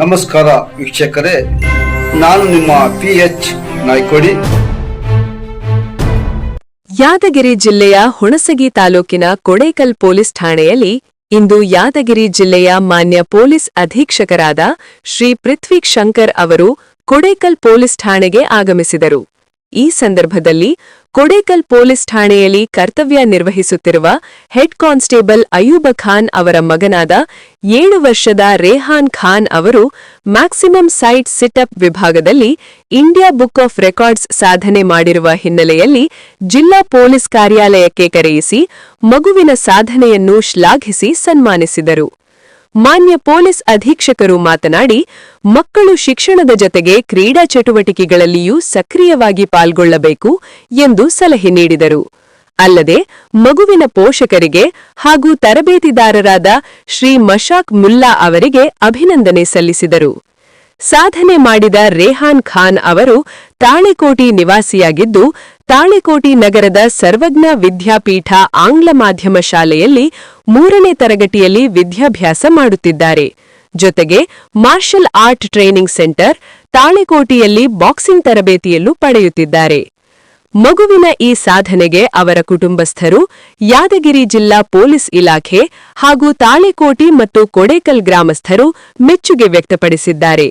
ನಮಸ್ಕಾರ ವೀಕ್ಷಕರೇ, ನಾನು ನಿಮ್ಮ ಪಿ ಎಚ್ ನಾಯ್ಕೋಡಿ. ಯಾದಗಿರಿ ಜಿಲ್ಲೆಯ ಹುಣಸಗಿ ತಾಲೂಕಿನ ಕೊಡೇಕಲ್ ಪೊಲೀಸ್ ಠಾಣೆಯಲ್ಲಿ ಇಂದು ಯಾದಗಿರಿ ಜಿಲ್ಲೆಯ ಮಾನ್ಯ ಪೊಲೀಸ್ ಅಧೀಕ್ಷಕರಾದ ಶ್ರೀ ಪೃಥ್ವಿ ಶಂಕರ್ ಅವರು ಕೊಡೇಕಲ್ ಪೊಲೀಸ್ ಠಾಣೆಗೆ ಆಗಮಿಸಿದರು. ಈ ಸಂದರ್ಭದಲ್ಲಿ ಕೊಡೇಕಲ್ ಪೊಲೀಸ್ ಠಾಣೆಯಲ್ಲಿ ಕರ್ತವ್ಯ ನಿರ್ವಹಿಸುತ್ತಿರುವ ಹೆಡ್ ಕಾನ್ಸ್ಟೇಬಲ್ ಅಯೂಬ ಖಾನ್ ಅವರ ಮಗನಾದ ಏಳು ವರ್ಷದ ರೇಹಾನ್ ಖಾನ್ ಅವರು ಮ್ಯಾಕ್ಸಿಮಮ್ ಸೈಟ್ ಸಿಟಪ್ ವಿಭಾಗದಲ್ಲಿ ಇಂಡಿಯಾ ಬುಕ್ ಆಫ್ ರೆಕಾರ್ಡ್ಸ್ ಸಾಧನೆ ಮಾಡಿರುವ ಹಿನ್ನೆಲೆಯಲ್ಲಿ ಜಿಲ್ಲಾ ಪೊಲೀಸ್ ಕಾರ್ಯಾಲಯಕ್ಕೆ ಕರೆಯಿಸಿ ಮಗುವಿನ ಸಾಧನೆಯನ್ನು ಶ್ಲಾಘಿಸಿ ಸನ್ಮಾನಿಸಿದರು. ಮಾನ್ಯ ಪೊಲೀಸ್ ಅಧೀಕ್ಷಕರು ಮಾತನಾಡಿ, ಮಕ್ಕಳು ಶಿಕ್ಷಣದ ಜತೆಗೆ ಕ್ರೀಡಾ ಚಟುವಟಿಕೆಗಳಲ್ಲಿಯೂ ಸಕ್ರಿಯವಾಗಿ ಪಾಲ್ಗೊಳ್ಳಬೇಕು ಎಂದು ಸಲಹೆ ನೀಡಿದರು. ಅಲ್ಲದೆ, ಮಗುವಿನ ಪೋಷಕರಿಗೆ ಹಾಗೂ ತರಬೇತಿದಾರರಾದ ಶ್ರೀ ಮಶಾಕ್ ಮುಲ್ಲಾ ಅವರಿಗೆ ಅಭಿನಂದನೆ ಸಲ್ಲಿಸಿದರು. ಸಾಧನೆ ಮಾಡಿದ ರೇಹಾನ್ ಖಾನ್ ಅವರು ತಾಳೆಕೋಟಿ ನಿವಾಸಿಯಾಗಿದ್ದು, ತಾಳೆಕೋಟಿ ನಗರದ ಸರ್ವಜ್ಞ ವಿದ್ಯಾಪೀಠ ಆಂಗ್ಲ ಮಾಧ್ಯಮ ಶಾಲೆಯಲ್ಲಿ ಮೂರನೇ ತರಗತಿಯಲ್ಲಿ ವಿದ್ಯಾಭ್ಯಾಸ ಮಾಡುತ್ತಿದ್ದಾರೆ. ಜೊತೆಗೆ ಮಾರ್ಷಲ್ ಆರ್ಟ್ ಟ್ರೈನಿಂಗ್ ಸೆಂಟರ್ ತಾಳೆಕೋಟಿಯಲ್ಲಿ ಬಾಕ್ಸಿಂಗ್ ತರಬೇತಿಯಲ್ಲೂ ಪಡೆಯುತ್ತಿದ್ದಾರೆ. ಮಗುವಿನ ಈ ಸಾಧನೆಗೆ ಅವರ ಕುಟುಂಬಸ್ಥರು ಯಾದಗಿರಿ ಜಿಲ್ಲಾ ಪೊಲೀಸ್ ಇಲಾಖೆ ಹಾಗೂ ತಾಳೆಕೋಟಿ ಮತ್ತು ಕೊಡೇಕಲ್ ಗ್ರಾಮಸ್ಥರು ಮೆಚ್ಚುಗೆ ವ್ಯಕ್ತಪಡಿಸಿದ್ದಾರೆ.